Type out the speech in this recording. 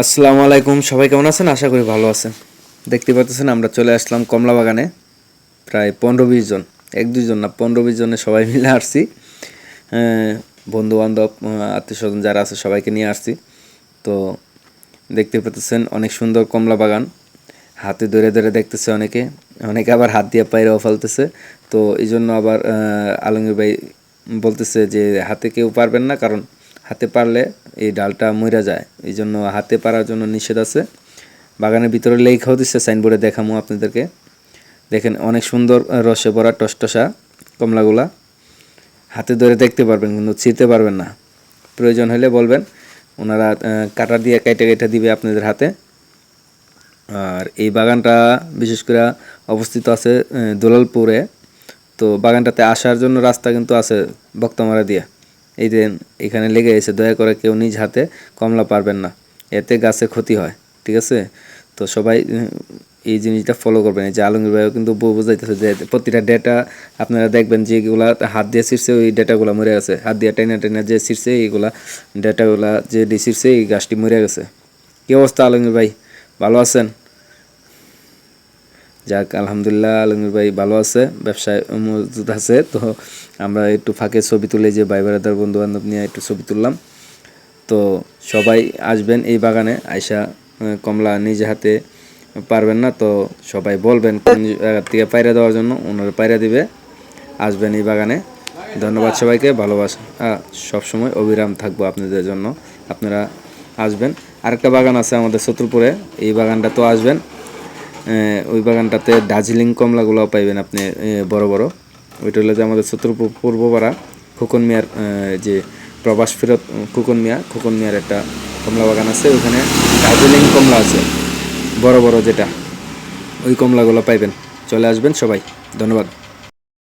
আসসালামু আলাইকুম, সবাই কেমন আছেন? আশা করি ভালো আছেন। দেখতে পাচ্ছেন, আমরা চলে আসলাম কমলা বাগানে প্রায় পনেরো বিশ জন, এক দুইজন না, পনেরো বিশ জনে সবাই মিলে আসছি। বন্ধু বান্ধব আত্মীয় স্বজন যারা আছে, সবাইকে নিয়ে আসছি। তো দেখতে পাচ্ছেন, অনেক সুন্দর কমলা বাগান হাতে ধরে ধরে দেখতেছে অনেকে। অনেকে আবার হাত দিয়ে পায়রাও ফেলতেছে। তো এই জন্য আবার আলমগীর ভাই বলতেছে যে হাতে কেউ পারবেন না, কারণ হাতে পারলে এই ডালটা মরে যায়। এই জন্য হাতে পারার জন্য নিষেধ আছে। বাগানের ভিতরে লেখাও দিচ্ছে সাইনবোর্ডে দেখামো আপনাদেরকে। দেখেন অনেক সুন্দর রসে ভরা টসটসা কমলাগুলা। হাতে ধরে দেখতে পারবেন, কিন্তু ছিঁড়তে পারবেন না। প্রয়োজন হলে বলবেন, ওনারা কাটা দিয়ে কেটে কেটে দিবে আপনাদের হাতে। আর এই বাগানটা বিশেষ করে অবস্থিত আছে দুলালপুরে। তো বাগানটাতে আসার জন্য রাস্তা কিন্তু আছে বক্তমারা দিয়ে। এই দেন এখানে লেগে গেছে দয়া করে কেউ নিজ হাতে কমলা পারবেন না। এতে গাছে ক্ষতি হয়, ঠিক আছে? তো সবাই এই জিনিসটা ফলো করবেন। এই যে আলমগীর ভাইও কিন্তু বোঝাইতেছে যে প্রতিটা ডেটা আপনারা দেখবেন যেগুলা হাত দিয়ে ছিঁড়ছে, ওই ডেটাগুলো মরে গেছে। হাত দিয়ে টাইনা টাইনা যে ছিঁড়ছে, এইগুলা ডেটাগুলা যে ছিঁড়ছে, এই গাছটি মরে গেছে। কী অবস্থা আলমগীর ভাই? ভালো আছেন? যাক, আলহামদুলিল্লাহ, আলমগীর ভাই ভালো আছে, ব্যবসায় মজুদ আছে। তো আমরা একটু ফাঁকে ছবি তুলে যে ভাই বেড়াদার বন্ধু বান্ধব নিয়ে একটু ছবি তুললাম। তো সবাই আসবেন এই বাগানে আয়সা কমলা নিজে হাতে পারবেন না, তো সবাই বলবেন কোন জায়গার থেকে পায়রা দেওয়ার জন্য, ওনারা পায়রা দিবে। আসবেন এই বাগানে। ধন্যবাদ সবাইকে, ভালোবাসা। সবসময় অবিরাম থাকব আপনাদের জন্য। আপনারা আসবেন। আরেকটা বাগান আছে আমাদের শত্রুপুরে, এই বাগানটা তো আসবেন। ওই বাগানটাতে দার্জিলিং কমলাগুলো পাইবেন আপনি বড় বড়। ওইটা হলো যে আমাদের শত্রু পূর্বপাড়া খোকন মিয়ার যে প্রবাস ফেরত, খোকন মিয়া, খোকন মিয়ার একটা কমলা বাগান আছে, ওখানে দার্জিলিং কমলা আছে, বড় বড় যেটা। ওই কমলাগুলো পাইবেন। চলে আসবেন সবাই। ধন্যবাদ।